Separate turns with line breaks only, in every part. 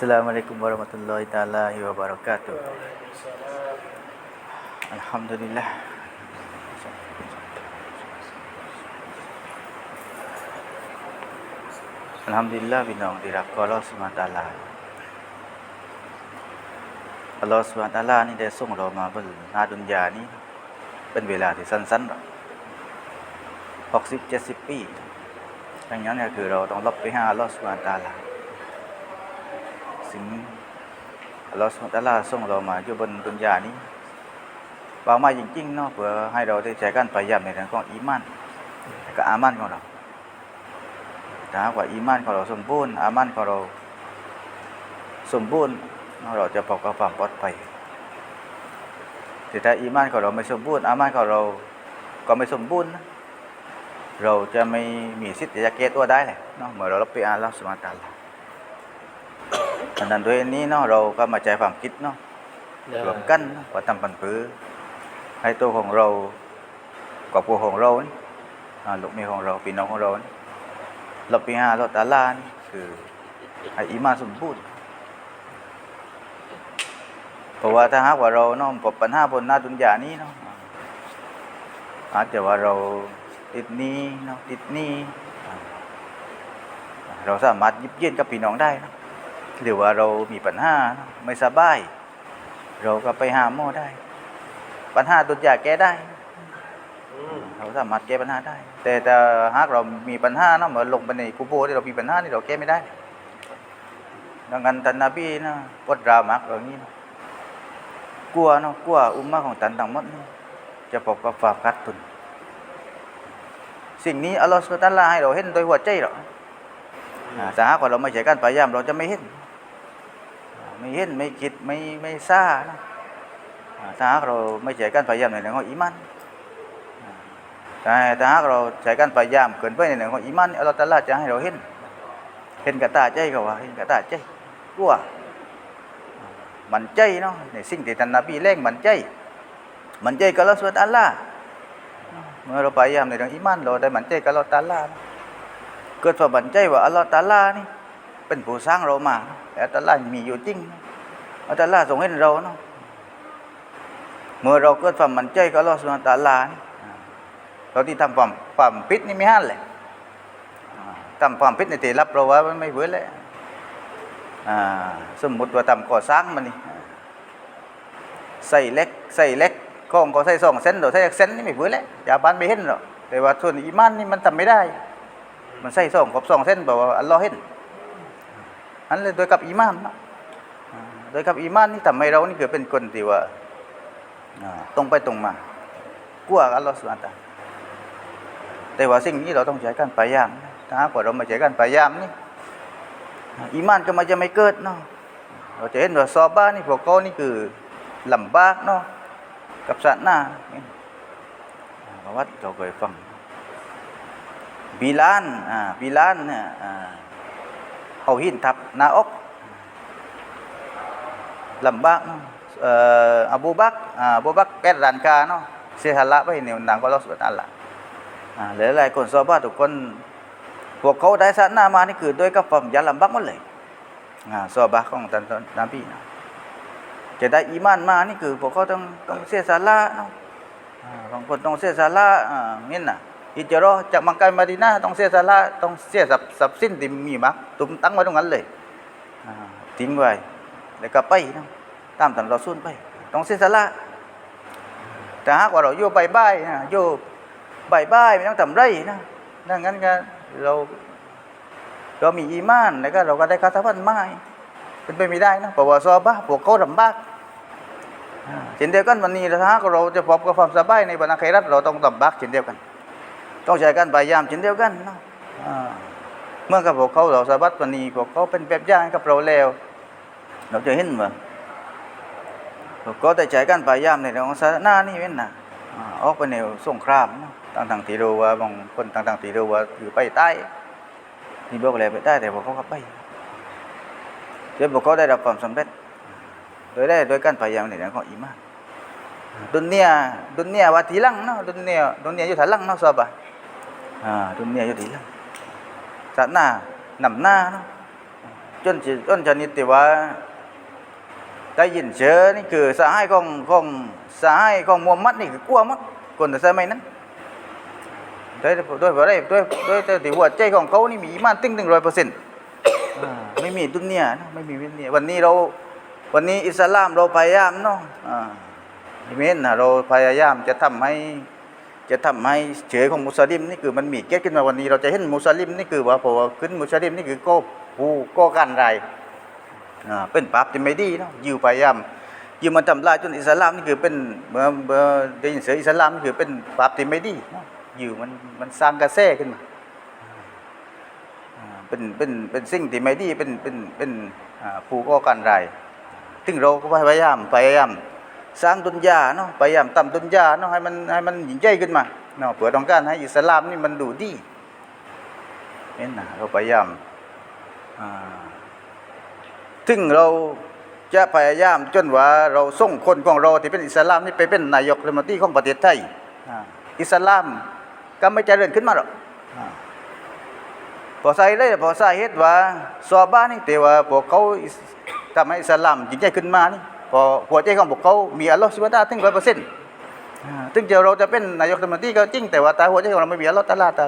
Assalamualaikum warahmatullahi taala wabarakatuh. Alhamdulillah. Alhamdulillah พี่น้องที่รักก็รอสมาตาลาอัลลอฮฺสุบฮานตะลานี่ได้ส่งเรามาบนหน้าดุนยานี้ เป็นเวลาที่สั้นๆหรอกหกสิบเจ็ดสิบปีดังนั้นเนี่ยคือเราต้องรับไปหาอัลลอฮฺสุบฮานตะอาลา สิ่งอัลลอฮฺสุบฮานะฮูวะตะอาลาส่งเรามาอยู่บนดุนยานี้เป้าหมายจริงๆเนาะเพื่อให้เราได้ใช้การพยายามในเรื่องของอีมานและก็อามันของเราถ้ากว่าอีมานของเราสมบูรณ์อามันของเราสมบูรณ์เนาจะเระกับความปลอดภัยแต่ถ้าอีมานของเราไม่สมบูรณ์อามันของเราก็ไม่สมบูรณ์เราจะไม่มีสิทธิ์จะเกตตัวได้เลยเนาะเมื่อเราไปอาลลอฮฺสุบฮาตาลาดังนั้นด้วยนี้เนาะเราก็มาใจความคิดเนาะรวมกันเนาะว่าทำปันปือให้ตัวของเราครอบครัวของเรานี่อ่าลูกเมียของเราพี่น้องของเรานี่เราปีห้าเราตาลานี่คือให้อีมานสมบูรณ์เพราะว่าถ้าหากว่าเราเนาะพบปัญหาบนหน้าดุนยานี้เนาะอาจจะว่าเราติดหนี้เนาะติดหนี้อ่าเราสามารถยิบเย็นกับพี่น้องได้เนาะ หรือว่าเรามีปัญหาไม่สบาย เราก็ไปหาหมอได้ ปัญหาตุนยาแก้ได้เราสามารถแก้ปัญหาได้ แต่ถ้าหากเรามีปัญหาเนาะเหมือนลงไปในกูโบที่เรามีปัญหานี่เราแก้ไม่ได้ ดังนั้นท่านนบีนะปวดรามักอย่างนี้นะกลัวเนาะกลัวอุมมะของท่านทั้งมดจะพบกับความขัดทุนสิ่งนี้อัลลอฮฺสุลตานละให้เราเห็นโดยหัวใจหรอกอ่หากว่าเราไม่ใช่การพยายามเราจะไม่เห็น ไม่เห็นไม่คิดไม่ไม่ทรานะอ่าถ้าหากเราไม่ใช้การพยายามในเรื่องของอีมันแต่ถ้าหากเราใช้การพยายามเกินไปในเรื่องของอีมันอัลลอฮฺตาลาจะให้เราเห็นเห็นกระตาใจเขาว่าเห็นกระตาใจกลัวมันใจเนาะในสิ่งที่ท่านนบีเล่งมันใจ มันใจกับอัลลอฮฺสุบฮานะฮูวะตะอาลาเมื่อเราพยายามในเรื่องอีมันเราได้มันใจกับอัลลอฮฺตาลาเกิดความมันใจว่าอัลลอฮฺตาลานี่ เป็นผู้สร้างเรามาแต่อัลลอฮ์มีอยู่จริงอัลลอฮ์ทรงเห็นเราเนาะเมื่อเราเกิดความมั่นใจกับอัลลอฮ์สุนตาลานเราที่ทำความความผิดนี่ไม่ห้านเลยทำความผิดในที่รับเราว่ามันไม่เบื่อเลยอ่าสมมติว่าทำก่อสร้างมันนี่ใส่เล็กใส่เล็กกองก็ใส่สองเส้นหรือใส่เส้นนี่ไม่เบื่อเลยอย่าบ้านไม่เห็นหรอกแต่ว่าส่วนอีมานนี่มันทำไม่ได้ มันใส่สองกับสองเส้นบอกว่าอัลลอฮ์เห็น อันเลยโดยกับอีมานนะโดยกับอีมานนี่ทำให้เรานี่เกิดเป็นคนที่ว่าตรงไปตรงมากลัวอัลลอฮฺสุบฮานะฮูวะตาแต่ว่าสิ่งนี้เราต้องใช้การพยายามถ้ากว่าเราไม่ใช้การพยายามนี่อีมานก็มันจะไม่เกิดเนาะเราจะเห็นว่าซอบ้านี่พวกเขานี่คือลำบากเนาะกับศาสนาเนี่ยอ่าะวัติเราเคยฟังบิลานอ่าบิลานเนี่ยอ่า เอาหินทับหน้าอกลำบากเนาะอ่ออบูบักอ่าบูบักแกดรันกาเนาะเสียหละไปในนางก็ลอสุดอัลละอ่าหลายๆคนซอบ้าทุกคนพวกเขาได้ศาสนามานี่คือด้วยกับความยากลำบากหมดเลยอ่าซอบ้าของท่านนบีนะจะได้อีมานมานี่คือพวกเขาต้องต้องเสียสละเนาะอ่าบางคนต้องเสียสละอ่านี่น่ะ อิจรอจากมังกรมาดีนาต้องเสียสละต้องเสียทรัพย์ทรัพย์สินที่มีมักตุ้มตั้งไว้ตรงนั้นเลยทิ้งไว้แล้วก็ไปนะตามตันเราสุ่นไป ต้องเสียสละแต่หากว่าเราโยบใบใบายนะโยบใบใบายไม่ต้องทำไรนะดังนั้นก็เราเรามีอีมานแล้วก็เราก็ได้คาถาพันไม้เป็นไปไม่ได้นะเพราะว่าซอบะพวกเขาลำบากอ่าเช่นเดียวกันวันนี้ถ้าหากเราจะพบกับความสบายในบรรณาครัฐเราต้องลำบากเช่นเดียวกัน ต้องใช้การพยายามเช่นเดียวกันเนาะเมื่อกับพวกเขาเราสาบัดวันนี้พวกเขาเป็นแบบอย่างให้กับเราแล้ว เราจะเห็นว่าพวกเขาได้ใช้การพยายามในเรื่องของศาสนานี่เว้นนะออกไปแนวสงครามเนาะต่างๆที่รู้ว่าบางคนต่างๆที่รู้ว่าคือไปใต้ที่บอกแล้วไปใต้แต่พวกเขาก็ไปจนพวกเขาได้รับความสำเร็จ โดยได้โดยการพยายามในเรื่องของอีมาน dunia dunia wa tilang no dunia dunia อยู่ถลั งเนาะซอบะอ่า dunia อยู่ทีหลังศาสนานำหน้าเนาะจนจิจนชนิดที่ว่าได้ยินเชอนี่คือสาใหายของของสาใหายของมูฮัมหมัดนี่คือกลัวมัดคนแต่สมัยนั้นด้วยด้วยอะไรด้วยด้วยด้วยที่หัวใจของเขานี่มีอีมานตึ้งถึงร้อยเปอร์เซ็นต์ไม่มีดุนเนี่ยนะไม่มีดุนเนียวันนี้เราวันนี้อิสลามเราพยายามเนาะอ่าเมนนะเราพยายามจะทำให้ จะทำให้เฉยของมุสลิมนี่คือมันมีเกิดขึ้นมาวันนี้ เราจะเห็นมุสลิมนี่คือว่าพอขึ้นมุสลิมนี่คือก็ผู้ก่อการร้ายอ่าเป็นปราบที่ไม่ดีเนาะอยู่พยายามอยู่มันทำลายจนอิสลามนี่คือเป็นเมื่อเมื่อได้ยินเสียงอิสลามนี่คือเป็นปราบที่ไม่ดีเนาะอยู่มันมันสร้างกระแสขึ้นมาเป็นเป็นเป็นสิ่งที่ไม่ดีเป็นเป็นเป็นอ่าผู้ก่อการร้ายซึ่งเราก็พยายามพยายาม สร้างดุนยาเนาะพยายามทำดุนยาเนาะให้มันให้มันยิ่งใหญ่ขึ้นมาเนาะเพื่อต้องการให้อิสลามนี่มันดูดีเห็นนะเราพยายามถึงเราจะพยายามจนว่าเราส่งคนของเราที่เป็นอิสลามนี่ไปเป็นนายกรัฐมนตรีของประเทศไทยอ่าอิสลามก็ไม่เจริญขึ้นมาหรอกอพอใส่เลยพอใสาเหตุว่าซอบ้านนี่แต่ว่าพวกเขาทำให้อิสลามยิ่งใหญ่ขึ้นมานี่ พอหัวใจของพวกเขามีอัลลอฮฺสุบฮาถึงร้อยเปอร์เซ็นต์ถึงจะเราจะเป็นนายกรัฐมนตรีก็จริงแต่ว่าตาหัวใจของเราไม่มีอัลลอฮฺตะลาตา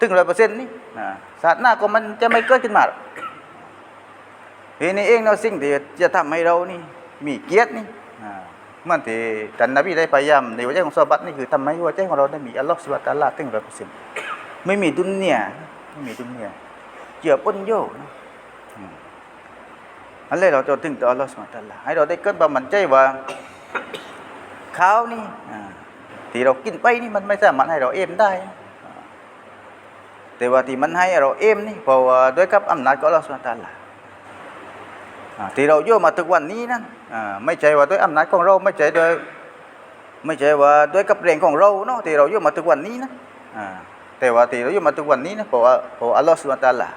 ถึงร้อยเปอร์เซ็นต์นี่ศาสนาก็มันจะไม่เกิดขึ้นมาหรอกทีนี้เองเนาสิ่งที่จะทำให้เรานี่มีเกียรตินี่เมื่อที่ท่านนบีได้พยายามในหัวใจของซอฮาบัตนี่คือทำให้หัวใจของเราได้มีอัลลอฮฺสุบฮานะตะลาถึงร้อยเปอร์เซ็นต์ไม่มีดุนเนี่ยไม่มีดุนเนี่ยเจือปนโยนะ อันเลยเราจะถึงต่ออัลลอฮฺสุบฮานะฮูวะตะอาลาให้เราได้เกิดความมั่นใจว่าข้าวนี่ที่เรากินไปนี่มันไม่สามารถให้เราเอมได้ แต่ว่าที่มันให้เราเอมนี่เพราะว่าด้วยกับอำนาจของอัลลอฮฺสุบฮานะฮูวะตลาอ่าที่เราอยู่มาถึงวันนี้นั้นไม่ใช่ว่าด้วยอำนาจของเราไม่ใช่ด้วยไม่ใช่ว่าด้วยกับแรงของเราเนาะที่เราอยู่มาถึงวันนี้นะแต่ว่าที่เราอยู่มาถึงวันนี้นะเพราะว่าเพราะอัลลอฮฺสุบฮานะฮูวะตะอาลา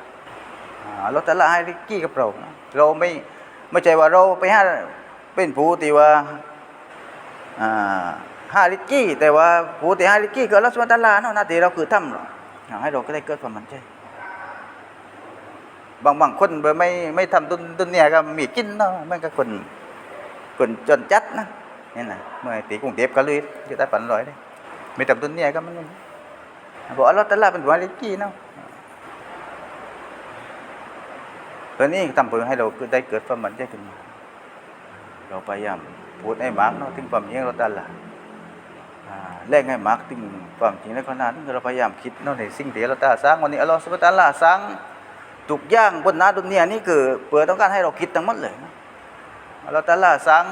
อ่าเราแต่ละให้กกี้กับเรานะ เราไม่ไม่ใช่ว่าเราไปหาเป็นผู้ที่ว่าอ่าหาริกี้ แต่ว่าผู้ที่หาริกี้ก็ราสวรรค์ตาลาเนาะนาทีเราคือทำหรอกให้เราก็ได้เกิดความมั่นใจบางบางคนไม่ไม่ทำตุนตุนเนี่ยก็มีกินเนาะมันก็คนคนจนจัดนะนี่นะเมื่อตีกรุงเทพก็เลยจะได้ปันร้อยได้ไม่ทำตุนเนี่ยก็มันบอกเราแต่ละเป็นหัวริกี้เนาะ ตัวนี้ทำเพื่อให้เราได้เกิดความมั่นใจขึ้นมาเราพยายามพูดให้มากเนาะถึงความจริงเราตลาดอ่าแรงให้มากถึงความจริงในขณะที่เราพยายามคิดเนาะในสิ่งที่เราตาสร้างวันนี้อัลลอฮฺสุบฮานะฮูวะตาลาสร้างทุกอย่างบนนาดุนยนี่คือเพื่อต้องการให้เราคิดทั้งหมดเลยนะอัลลอฮฺตาลาสร้าง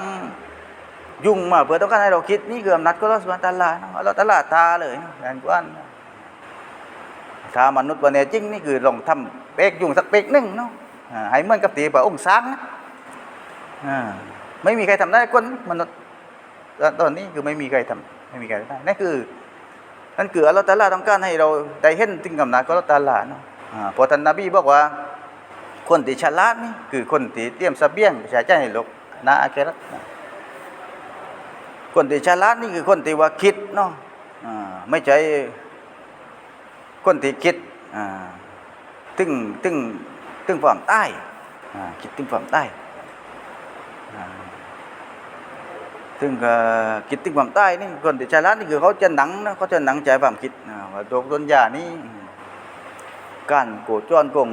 ยุ่งมาเพื่อต้องการให้เราคิดนี่คืออำนาจของอัลลอฮฺสุบฮานะฮูวะตาลาเนาะอัลลอฮฺตาลาทาเลยงานกวนถ้ามนุษย์วันนี้จริงนี่คือลองทำเป๊กยุ่งสักเป๊กหนึ่งเนาะ ให้เหมือนกับตีพระองค์สร้างนะไม่มีใครทำได้คนมนุษย์ตอนนี้คือไม่มีใครทำไม่มีใครได้นั่นคือนั่นคืออัลลอฮฺตาลาต้องการให้เราได้เห็นถึงกำนัดของอัลลอฮฺตาลาเนาะพอท่านนบีบอกว่าคนที่ฉลาดนี่คือคนที่เตรียมสเสบียงใช้จ่ให้โลกนาอาเครัตคนที่ฉลาดนี่คือคนที่ว่าคิดเนาะไม่ใช่คนที่คิดอ่าถึงถึง ถึงความต้อ่าคิดถึงความต้อ่าถึงคิดถึงความใต้นี่คนที่ฉลาดนี่คือเขาจะหนังนะเขาจะหนังใจความคิดว่าโลกดุนยานี่การโกจรกง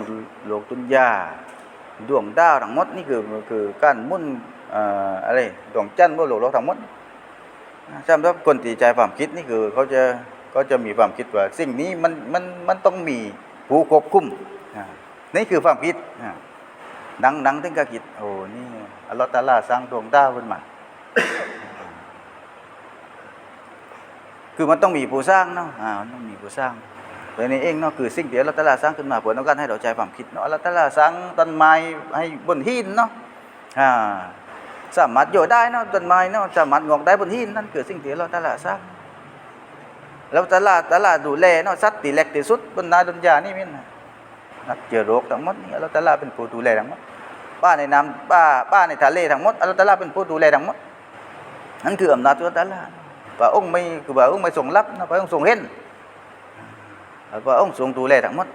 โลกดุนยาดวงดาวทั้งหมดนี่คือคือการหมุนเอ่ออะไรดวงจันทร์บนโลกเราทั้งหมดสำหรับคนที่ใจความคิดนี่คือเขาจะเขาจะมีความคิดว่า สิ่งนี้มันมันมันต้องมีผู้ควบคุมอ่า นี่คือความคิดอ่าดังดังถึงก็คิดโอ้นี่อัลลอฮฺตะอาลาสร้างดวงดาวขึ้นมาคือมันต้องมีผู้สร้างเนาะอ่าต้องมีผู้สร้างตัวนี้เองเนาะคือสิ่งที่อัลลอฮฺตะอาลาสร้างขึ้นมาเพื่อต้องการให้เราใจความคิดเนาะอัลลอฮฺตะอาลาสร้างต้นไม้ให้บนหินเนาะอ่าสามารถอยู่ได้เนาะต้นไม้เนาะสามารถงอกได้บนหินนั่นคือสิ่งที่อัลลอฮฺตะอาลาสร้างแล้วตะอาลาตลาดูแลเนาะสัตว์ที่เล็กที่สุดบนนาดุนยานี่มินนะ นักเจอโรคทั้งหมดนี่อัลลอฮฺตะอาลาเป็นผู้ดูแลทั้งหมดป้าในน้ำป้าป้าในทะเลทั้งหมดอัลลอฮฺตะอาลาเป็นผู้ดูแลทั้งหมดนั่นคืออำนาจอัลลอฮฺตะอาลาพระองค์ไม่คือพระองค์ไม่ทรงรับนะพระองค์ทรงเห็นแล้วพระองค์ทรงดูแลทั้งหมด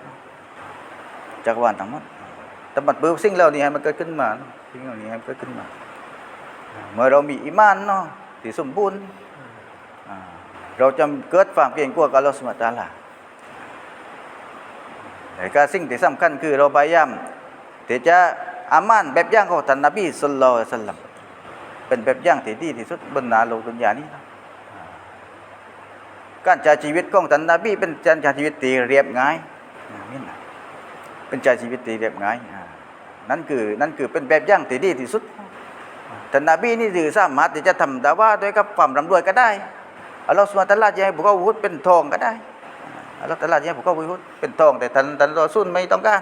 จักรวาลทั้งหมดแต่บัดเบื่อสิ่งเหล่านี้ให้มันเกิดขึ้นมาสิ่งเหล่านี้ให้มันเกิดขึ้นมา เมื่อเรามีอีมานเนาะที่สมบูรณ์เราจะเกิดความเกรงกลัวกับอัลลอฮฺสุบฮานะฮูวะตาลา ก็สิ่งที่สำคัญคือเราพยายามที่จะอามานแบบย่างของท่านนบีสุลลัลลอฮุอะลัยฮิวะสัลลัมเป็นแบบย่างที่ดีที่สุดบนนาโลกดุนยานี้การใช้ชีวิตของท่านนบีเป็นการใช้ชีวิตที่เรียบง่ายเป็นใช้ชีวิตที่เรียบง่ายนั่นคือนั่นคือเป็นแบบย่างที่ดีที่สุดท่านนบีนี่คือสามารถที่จะทำดาว่าด้วยกับความร่ำรวยก็ได้อัลลอฮฺสุบฮานะฮูวะตะอาลาจะให้พวกเขาวุฒเป็นทองก็ได้ อ่าอัลลอฮฺตะอาลาจะให้พวกเขาวุฒเป็นทอง แต่ท่านท่านรอซุนไม่ต้องการ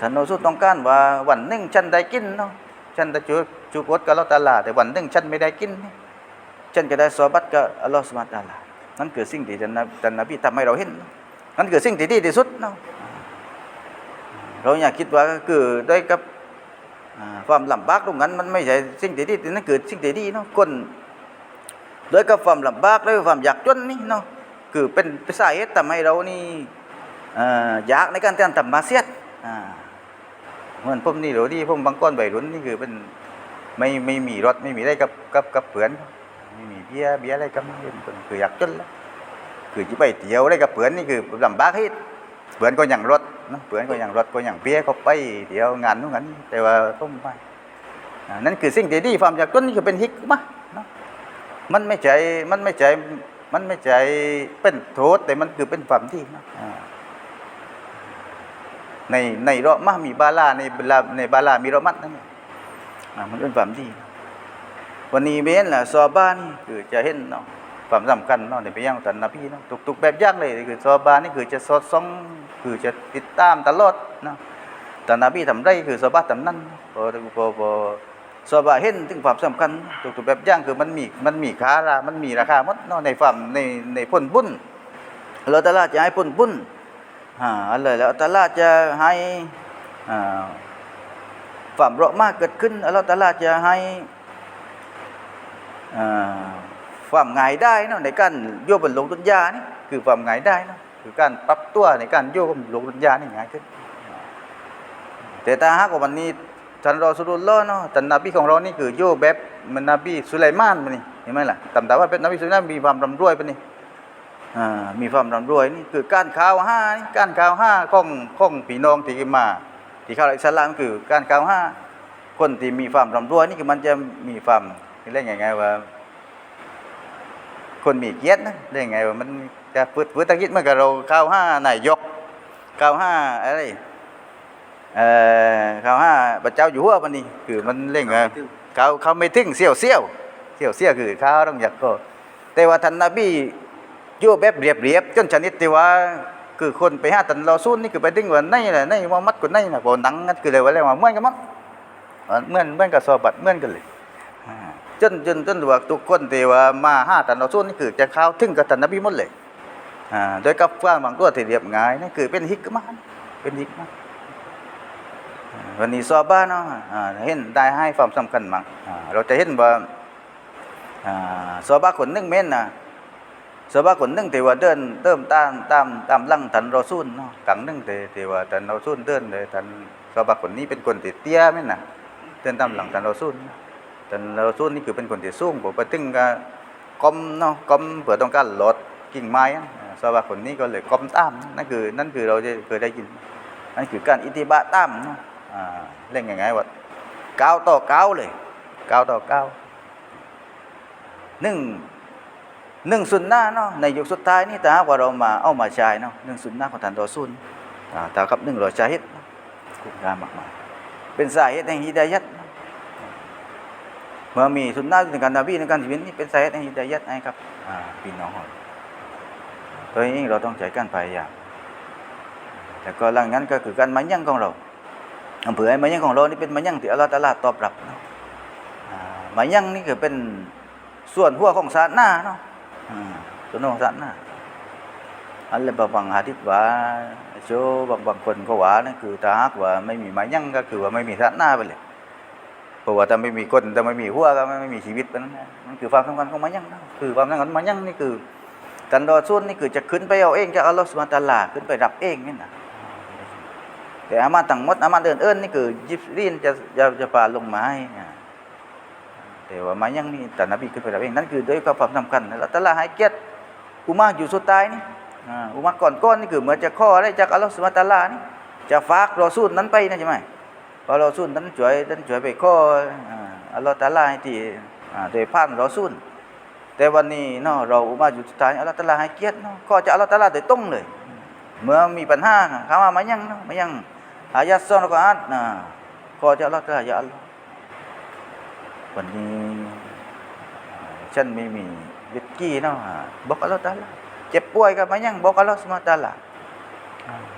ท่านรอซุนต้องการว่าวันหนึ่งฉันได้กินเนาะฉันได้จูจูกดกับอัลลอฮฺตะอาลาแต่วันหนึ่งฉันไม่ได้กิน ฉันก็ได้สอบัตกับอัลลอฮฺสุบฮานะฮูวะตาลานั่นคือสิ่งที่ท่านนบีท่านนบีทำให้เราเห็น นั่นคือสิ่งที่ดีที่สุดเนาะเราอยากคิดว่าก็คือด้วยกับความลำบากตรงนั้นมันไม่ใช่สิ่งที่ดีนั่นคือสิ่งที่ดีเนาะคนด้วยกับความลำบากด้วยความอยากจนนี่เนาะ คือเป็นสาเหตุทำให้เรานี่อยากในการที่จะทำมาเสียดเหมือนผมนี่เดี๋ยวนี้ผมบางก้อนใบรุ่นนี่คือเป็นไม่ไม่มีรถไม่มีอะไรกับกับกับเพื่อนไม่มีเบี้ยเบี้ยอะไรก็ไม่เป็นคนคืออยากจนแล้วคือจะไปเที่ยวอะไรกับเพื่อนนี่คือลำบากที่เพื่อนก็อย่างรถนะเพื่อนก็อย่างรถก็อย่างเบี้ยร์ก็ไปเที่ยวงานนู้นงานนี้แต่ว่าผมไปนั่นคือสิ่งที่ดีความอยากจนนี่คือเป็นฮิกมะเนาะมันไม่ใจมันไม่ใจ มันไม่ใจเป็นโทษ แต่มันคือเป็นความดีนะในในราะมะมีบาลาในบาลาในบาลามีราะมัดนั่นเองมันเป็นความดี วันนี้เม้นแหละซอบ้านนี่คือจะเห็นเนาะความสำคัญเนาะในไปย่างท่านนบีเนาะทุกๆแบบย่างเลยคือซอบ้านนี่คือจะสอดส่องคือจะติดตามตลอดเนาะท่านนบีทำไรคือซอบ้านทำนั่นพอพอพอ ซอบ้าเห็นถึงความสำคัญทุกๆแบบย่างคือมันมีมันมีค่ารามันมีราคาหมดเนาะในความในในผลบุญเราตลาจะให้ผลบุญอ่าอะไรแล้วตลาจะให้อ่าความเราะมากเกิดขึ้นเราตลาจะให้อ่าความง่ายได้เนาะในการโยบบนลงดุนยานี่คือความง่ายได้เนาะคือการปรับตัวในการโยบบนลงดุนยานี่ง่ายขึ้นแต่ถ้าหากว่าวันนี้ ท่านรอสุลลอเนาะท่านนบีของเรานี่คือโยแบบมันนบีสุไลมานปะนี่เห็นไหมล่ะตำแต่ว่าเป็นนบีสุไลมานมีความร่ำรวยปะนี่อ่ามีความร่ำรวยนี่คือการข่าวห้านี่การข่าวห้าของของพี่น้องที่มา ที่เข้าอิสลามคือการข่าวห้าคนที่มีความร่ำรวยนี่คือมันจะมีความเรียกยังไงว่า คนมีเกียรตินะเรียกไงว่ามันจะพืดพืดตะกิดเมื่อกับเราข้าวห้านายกข้าวห้าอะไร เอ่อข้าวห้าพระเจ้าอยู่หัวมันนี่คือมันเรียกไงเขาเขาไม่ถึงเสี่ยวเสี่ยวเสี่ยวเสี่ยวคือข้าวต้องอยากก็แต่ว่าท่านนบีอยู่แบบเรียบเรียบๆจนชนิดที่ว่าคือคนไปหาท่านรอซูลนี่คือไปดึงว่าในแหละในมุฮัมมัดคนในน่ะพอหนังนั่นคือเลยว่าอะไรว่าเหมือนกันมั้งเหมือนเหมือนกับซอบัตเหมือนกันเลยอ่าจนจนจนว่าทุกคนที่ว่ามาห้าตันเราส่วนนี่คือจะเข้าถึงกับตันนบีหมดเลยอ่าโดยกับความบางตัวที่เรียบง่ายนั่นคือเป็นฮิกมะเป็นฮิกมะอ่า วันนี้ซอบ้านเนาะเห็นได้ให้ความสำคัญมั้งอ่าเราจะเห็นว่าอ่าซอบ้าคนหนึ่งเม่นนะซอบ้าคนหนึ่งที่ว่าเดินเติมตามตามตามหลังตันเรอซูลเนาะกังหนึ่งที่ที่ว่าตันเรอซูลเดินเลยตันซอบ้าคนนี้เป็นคนติเตี้ยแม่นนะเดินตามหลังตันเรอซูลแต่เราส่นนี่คือเป็นคนที่สูงผมไปตึงก็ก้มเนาะก้มเพื่อต้องการลดกิ่งไม้อะสำหรับคนนี้ก็เลยก้มตามนั่นคือนั่นคือเราจะเคยได้ยินนั่นคือการอิทธิบาตตามเนาะ เล่นยังไงวะเก้าต่อเก้าเลยเก้าต่อเก้าหนึ่งหนึ่งสุนนะเนาะในยุคสุดท้ายนี่ถ้าหากว่าเรามาเอามาใช้เนาะหนึ่งสุนนะของท่านรอซุนอ่าถ้ากับหนึ่งรอชาฮิดคุณงามมากๆเป็นสาเหตุแห่งฮิดายัดเมื่อมีสุนนะในการนบีในการชีวิตนี่เป็นสาเหตุแห่งฮิดายัดให้ครับอ่าพี่น้องของตัวนี้เราต้องใช้การพยายามแล้วก็หลังนั้นก็คือการมายั่งของเรา อำเภอไอ้มายังของเรานี่เป็นมายังที่อัลลอฮฺตาลาตอบรับเนาะอ่ามายังนี่คือเป็นส่วนหัวของศาสนาเนาะส่วนของศาสนาอันเลยบางหะดิษว่าโชบางบางคนก็ว่านั่นคือถ้าหากว่าไม่มีมายังก็คือว่าไม่มีศาสนาไปเลยเพราะว่าถ้าไม่มีคนถ้าไม่มีหัวก็ไม่มีชีวิตมันนะมันคือความสำคัญของมันยังนะคือความสำคัญของมันยังนี่คือกันดอซุนนี่คือจะขึ้นไปเอาเองจากอัลลอฮฺสุบฮานตะอาลาขึ้นไปรับเองนี่นะ แต่อามาตั้งมดอามาเดินเอิ้นนี่คือยิบรีนจะจะจะปาลงมาให้แต่ว่ามายังนี่แต่นบีขึ้นไปแล้วเองนั่นคือด้วยความสำคัญแล้วแต่ละให้เกียรติอุมาอยู่สุดท้ายนี่อุมาก่อนก้อนนี่คือเหมือนจะข้ออะไรจากอัลลอฮฺสุบฮานะตะอาลานี่จะฝากรอซูลนั้นไปนะใช่ไหมพอรอซูลนั้นช่วยนั้นช่วยไปข้ออัลลอฮฺตะอาลาให้ที่อ่าโดยผ่านรอซูลแต่วันนี้เนาะเราอุมาอยู่สุดท้ายอัลลอฮฺตะอาลาให้เกียรติเนาะก็จะอัลลอฮฺตะอาลาโดยตรงเลย เมื่อมีปัญหาเขามามายังเนาะมายัง อายะซอนก็อัดนะก็จะอัลลอตะอาอย่าลวันนี้ฉันไม่มีวิตกี้เนาะบอกอัลลอฮฺตาลาเจ็บป่วยก็มายังบอกอัลลอฮฺสุบฮาตาลา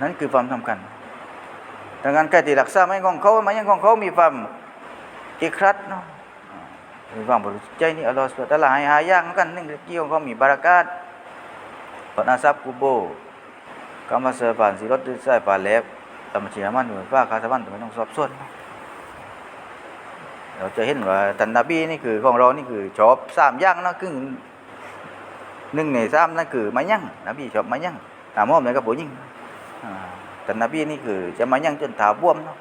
นั่นคือความสำคัญดังนั้นใครที่รักษาไม่ของเขามายังของเขามีความอิครัดเนาะมีความบริสุทธิ์ใจนี่อัลลอฮฺสุบฮาตะอาลาให้หาอย่างกันหนึ่งเกี่ยวของเขามีบารักาตปนาซับกุโบกามาเสบานสีรถด้วยสายปลาเล็บ ตามเชียมันเหมือนฟ้าคาสมันแต่ไม่ต้องสอบสวนเราจะเห็นว่าตันนบีนี่คือของเรานี่คือชอบสามย่างนาะครึ่งหนึ่งในสามนั่นคือมายั่งนบีชอบมายั่งตามมอมเลยกับผู้หญิงอ่าตันนบีนี่คือจะมายั่งจนถาบวมเนาะ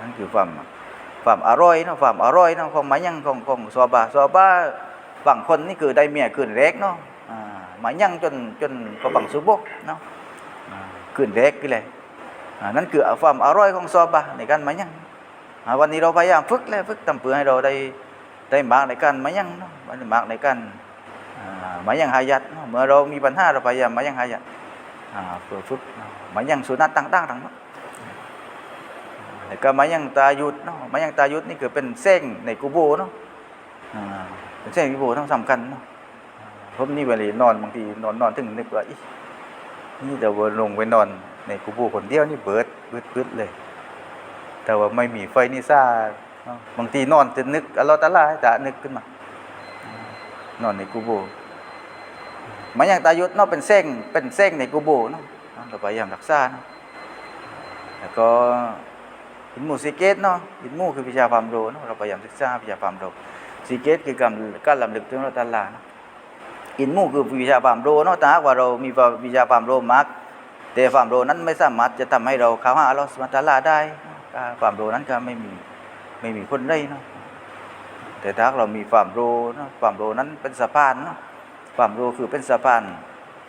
นั่นคือความความอร่อยเนาะความอร่อยเนาะของมายังของของซอบาซอบาบางคนนี่คือได้เมียขึ้นเล็กเนาะมายังจนจนก็บังสุบกเนาะ ขึ้นเล็กกี่เลยนั่นคือความอร่อยของซอบาในการหมายังวันนี้เราพยายามฝึกเลยฝึกทำเพื่อให้เราได้ได้มากในการหมายังเนาะไดมากในการอ่าหมายังหายัดเมื่อเรามีปัญหาเราพยายามหมายังหายัดเพื่อฝึกเนาะหมายังสุนัขต่างๆทั้งหมดแล้วก็มายังตายุดเนาะมายังตายุดนี่คือเป็นเส้นในกูโบเนาะเป็นเส้นกูโบต้งสำคัญเนาะผมนี่เวลานอนบางทีนอนนอนถึงนึกว่าอี นี่แต่ว่าลงไปนอนในกูโบคนเดียวนี่เบิดเบิดเบิดเลย แต่ว่าไม่มีไฟนี่ซ่าบางทีนอนจะนึกอัลลอฮฺตาลาจะนึกขึ้นมา นอนในกูโบมายังตายุดเนาะเป็นเส้นเป็นเส้นในกูโบเนาะเราพยายามรักษาเนาะแล้วก็อินมูสีเกตเนาะอินมูคือวิชาความรู้เนาะเราพยายามศึกษาวิชาความรู้สีเกตคือการการลำลึกถึงเราตลาเนาะ อินมูคือวิชาความรู้เนาะถ้าหากว่าเรามีวิชาความรู้มากแต่ความรู้นั้นไม่สามารถจะทำให้เราเข้าหาอัลลอฮฺสุบตาลาได้อ่าความรู้นั้นก็ไม่มีไม่มีคนได้เนาะแต่ถ้าเรามีความรู้เนาะความรู้นั้นเป็นสะพานเนาะความรู้คือเป็นสะพาน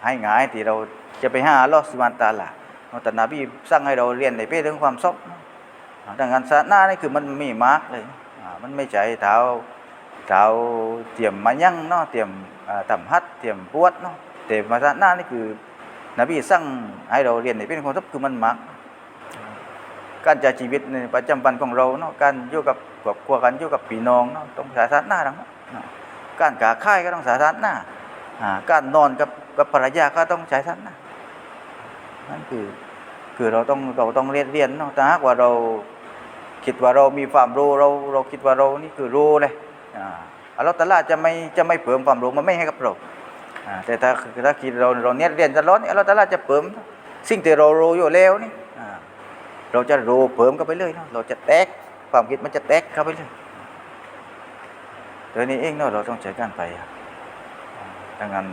ให้ง่ายที่เราจะไปหาอัลลอฮฺสุบฮานตาลาเนาะแต่นบีสั่งให้เราเรียนในเรื่องความซอ่าดังนั้นศาสนานี่คือมันมีมาร์กเลยมันไม่ใช่เท้า เท้าเตรียมมายั่งเนาะเตรียมอ่าทำฮัดเตรียมปวดเนาะแต่มาศาสนานี่คือนบีสั่งให้เราเรียนในเป็นความทับคือมันมากการใช้ชีวิตในประจำวันของเราเนาะการอยู่กับครอบครัวกันอยู่กับพี่น้องเนาะต้องใช้ศาสนาทั้งนั้นการกาค่ายก็ต้องใช้ศาสนาอ่าการนอนกับกับภรรยาก็ต้องใช้ศาสนานั่นคือคือเราต้องเราต้องเรียนเรียนเนาะถ้าหากว่าเราคิดว่าเรามีความรู้เราเราคิดว่าเรานี่คือรู้เลย อ่าอัลลอฮฺตะอาลาจะไม่จะไม่เพิ่มความรู้มันไม่ให้กับเราอ่าแต่ถ้าถ้าคิดเราเราเนียเรียนตลอดนี่อัลลอฮฺตะอาลาจะเพิ่มสิ่งที่เรารู้อยู่แล้วนี่อ่าเราจะรู้เพิ่มเข้าไปเลยเนาะเราจะแตกความคิดมันจะแตกเข้าไปเลยโดยนี้เองเนาะเราต้องใช้การไปดังนั้น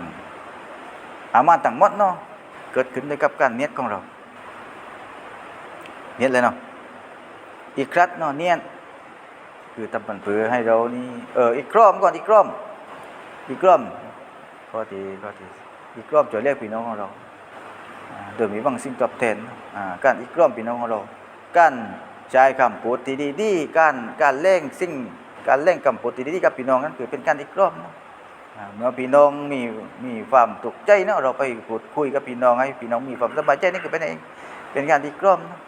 อามาต่างมดเนาะเกิดขึ้นด้กับการเนียดของเรา เนียดเลยเนาะอีกครั้งเนาะเนียด คือทำปันเพื่อให้เรานี่เอออีกรอบก่อนอีกรอบอีกรอบข้อที่ข้อที่อีกรอบจะเรียกพี่น้องของเราโดยมีบางสิ่งตอบแทนการอีกรอบพี่น้องของเรา การใช้คำพูดที่ดีๆการการเล่งสิ่งการเล่งคำพูดที่ดีๆกับพี่น้องนั้นคือเป็นการอีกรอบเนาะอ่าเมื่อพี่น้องมีมีความตกใจเนาะเราไปพูดคุยกับพี่น้องให้พี่น้องมีความสบายใจนี่คือเป็นเองเป็นการอีกรอบนะ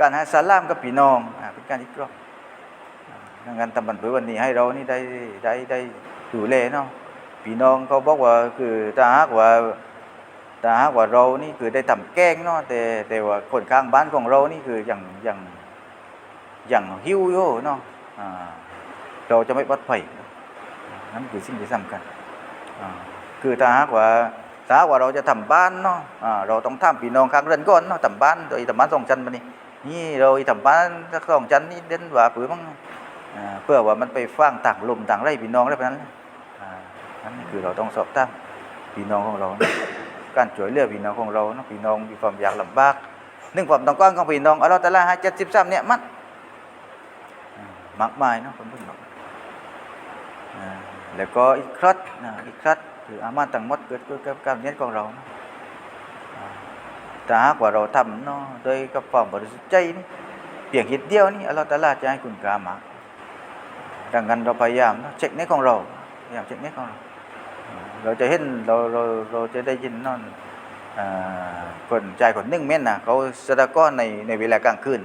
การให้สลามกับพี่น้องเป็นการอีกรอบอ่า ดังนั้นตำบันเผยวันนี้ให้เรานี่ได้ได้ได้ดูแลเนาะพี่น้องเขาบอกว่าคือถ้าหากว่าถ้าหากว่าเรานี่คือได้ทำแก้งเนาะแต่แต่ว่าคนข้างบ้านของเรานี่คืออย่างอย่างอย่างหิวโยเนาะอ่าเราจะไม่ปลอดภัยนั่นคือสิ่งที่สำคัญอ่าคือถ้าหากว่าถ้าหากว่าเราจะทำบ้านเนาะอ่าเราต้องทำพี่น้องข้างเรือนก่อนเนาะทำบ้านโดยทำบ้านสองชั้นมานี่นี่เราทำบ้านสองชั้นนี่เด่นว่าผือมั้ง เพื่อว่ามันไปฟังต่างลมต่างไรพี่น้องอะไรแบบนั้นนั่นคือเราต้องสอบตั้งพี่น้องของเรานะการช่วยเหลือพี่น้องของเรานะพี่น้องมีความยากลำบากหนึ่งความต้องการของพี่น้องอัลลอฮฺตะลาให้เจ็ดสิบสามเนี่ยมันมากมายเนาะคนพูดเนาะอ่าแล้วก็อีกครัดนะอีกครัดคืออามันทั้งมดเกิดขึ้นกับการเนี้ยของเรานะแต่หากว่าเราทำเนาะโดยกับความบริสุทธิ์ใจนี่เพียงคิดเดียวนี่อัลลอฮฺตะลาจะให้คุณกามาก ดังนั้นเราพยายามนะเช็คเน็ตของเราพยายามเช็คเน็ตของเราอ่าเราจะเห็นเราเราเราจะได้ยินนั่นคนใจคนนึ่งเม่นนะเขาสะดก้อนในในเวลากลางคืน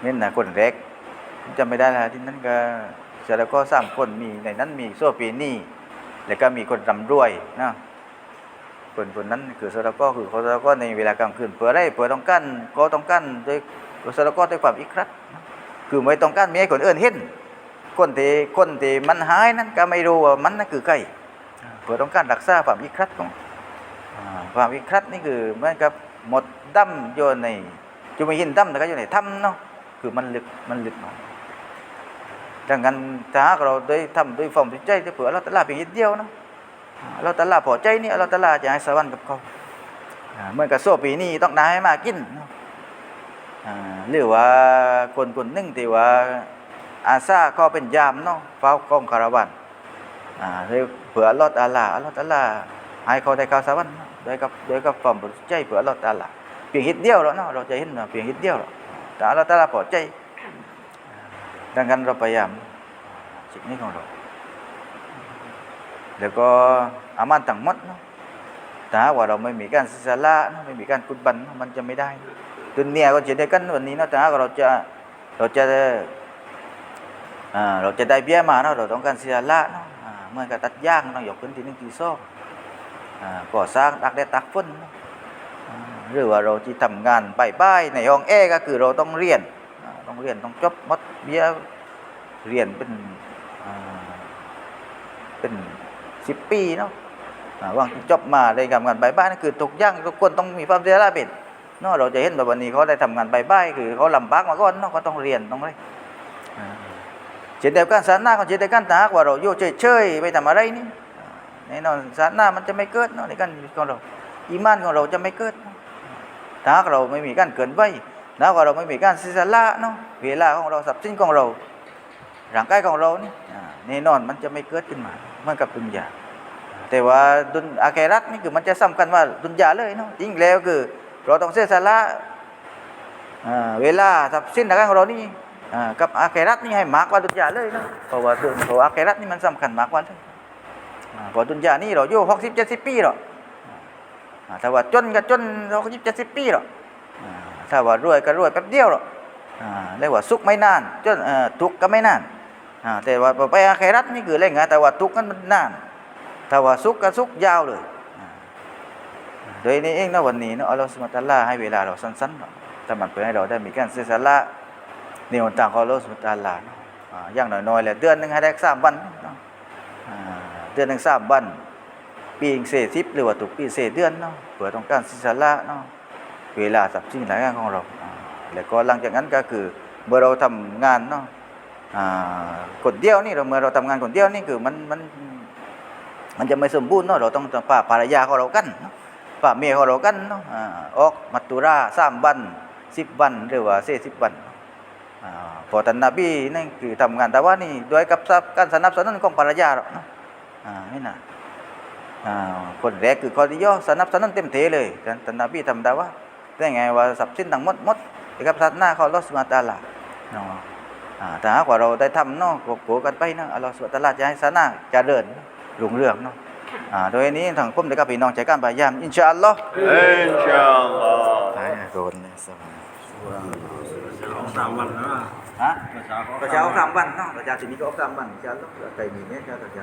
เม่นนะคนแรกจำไม่ได้แล้วที่นั้นก็สะดก้อสามคนมีในนั้นมีโซปีนี่แล้วก็มีคนรำรวยนะคนคนนั้นคือสะดก้อคือเขาสะดก้อในเวลากลางคืนเพื่ออะไรเพื่อต้องการก็ต้องการโดยสะดก้อด้วยความอิกรัตคือไม่ต้องการมีให้คนอื่นเห็น คนที่คนที่มันหายนั้นก็ไม่รู้ว่ามันนั่นคือใครอ่าเพื่อต้องการรักษาความวิครัตของอ่าความวิครัตนี่คือเหมือนกับหมดดำอยู่ในจุไม่ยินดำแต่ก็อยู่ในถ้ำเนาะคือมันลึกมันลึกเนาะดังนั้นถ้าหากเราได้ทำด้วยความใจได้เผื่อเราตะลาเพียงนิดเดียวเนาะอ่าเราตะลาพอใจนี่เราตะลาจะให้สวรรค์กับเขาอ่าเหมื่อนกับโซ่ปีนี้ต้องนายให้มากินเนาะอ่าหรือว่าคนคนหนึ่งที่ว่า อาซาก็เป็นยามเนาะเฝ้ากองคาราวานอ่าเผื่ออัลอฮฺตะอาลาอัลลอฮฺตะอาลาให้เขาได้เข้าสวรรค์เนาะโดยกับโดยกับความบริสุทธิ์ใจเผื่ออัลอฮฺตะอาลาเพียงฮิดเดียวแล้วเนาะเราจะเห็นเพียงฮิดเดียวแล้วแต่อัลลอฮฺตะอาลาพอใจดังนั้นเราพยายามสิ่งนี้ของเราแล้วก็อามันทั้งมดเนาะถ้าว่าเราไม่มีการศึกษาละเนาไม่มีการกุดบันมันจะไม่ได้ดุนเนียก็จะได้กันวันนี้เนาะแต่หากว่าเราจะเราจะ เราจะได้เบี้ยมาเนาะเราต้องการเสียละเนาะเมื่อกับตัดย่างต้องยกขึ้นที่หนึ่งที่สองอ่ก่อสร้างตักแดดตักฝนเนหรือว่าเราที่ทำงานไปบ้ายในห้องแอร์ก็คือเราต้องเรียนต้องเรียนต้องจบหมดเบี้ยเรียนเป็นเป็นสิบปีเนาะว่างจบมาได้ทำงานไปบ้ายนั่นคือทุกย่างทุกคนต้องมีความเสียละเป็นเนาะเราจะเห็นแบบวันนี้เขาได้ทำงานไปบ้ายคือเขาลำบากมาก่อนเนาะเขาต้องเรียนต้องอะไร เช่นเดียวกันศาสนาของเช่นเดียวกันถ้าหากว่าเราอยู่เฉยไปทำอะไรนี่แน่นอนศาสนามันจะไม่เกิดเนาะในการของเราอีมานของเราจะไม่เกิดนาะถ้าหากเราไม่มีการเกินไว้ถ้าหากว่าเราไม่มีการศิสละเนาะเวลาของเราทรัพย์สินของเราร่างกายของเรานี่อ่าแน่นอนมันจะไม่เกิดขึ้นมาเมื่อกับดุนยาแต่ว่าดุนอาเครัตนี่คือมันจะสำคัญว่าดุนยาเลยเนาะจริงแล้วคือ เราต้องเสียสละเวลาทรัพย์สินทางของเรานี่ กับอาเครัตนี่ให้มากกว่าดุนยาเลยนะเพราะว่าเพราะว่าอาเครัตนี่มันสำคัญมากกว่าเลยอ่าเพราะดุนยานี่เราอยู่หกสิบเจ็ดสิบปีหรอกอ่าถ้าว่าจนก็จนหกสิบเจ็ดสิบปีหรอกอ่าถ้าว่ารวยก็รวยแป๊บเดียวหรอกเรียกว่าสุขไม่นานจนทุกข์ก็ไม่นานแต่ว่าไปอาเครัตนี่คือเรื่งไงแต่ว่าทุกข์นั้นมันนานถ้าว่าสุขก็สุขยาวเลยโดยนี้เองนะวันนี้นะอัลลอฮฺสุบฮานะตะอาลาให้เวลาเราสั้นๆเนาะแต่มันเพื่อให้เราได้มีการเสียสละ นหนทางของอัลลอฮฺสุบฮานะฮูวะตาลานาะอ่าอย่างน้อยๆแหละเดือนหนึ่งให้ได้สามวันเนาะอ่าเดือนหนึ่งสามวัน ปีเศษสิบหรือว่าตุกปีเศษเดือนเนาะเพื่อต้องการเสียสละเนาะเวลาสับสิ่งหลายอย่างของเราแล้วก็หลังจากนั้นก็คือเมื่อเราทำงานเนาะอ่าคนเดียวนี่เราเมื่อเราทำงานคนเดียวนี่คือมันมันมันจะไม่สมบูรณ์เนาะเราต้องต้องป่าภรรยาของเรากันป่าเมียของเรากันเนาะออกมัตตุราสามวันสิบวันหรือว่าเสสิบวัน พอท่านนบีนั่นคือทำงานแต่ว่านี่ด้วยกับการสนับสนุนของภรรยาเราเนาะอ่านี่นะอ่าคนแรกคือคอดิยอสนับสนุนเต็มที่เลยท่านท่านนบีทำได้ว่าได้ไงว่าทรัพย์สินทั้งหมดหมดไปกับศาสนาของอัลลอฮฺสุบฮานะฮูวะตะอาลาเนาะอ่าถ้าหากว่าเราได้ทำเนาะกบโกกันไปเนาะอัลลอฮฺสุบฮานะฮูวะตะอาลาจะให้ศาสนาเจริญรุ่งเรืองเนาะอ่าโดยนี้ทางผมได้กับพี่น้องใจกันพยายามอินชาอัลลอฮ์
Insyaallah.
ตายโดนเลยสมัย
สาม วันนะ
ฮะ
ภาษาเขา
ประชาสามวันเนาะประชาสินี้ก็สามวันชาลูกไก่มีเนี่ยชาประช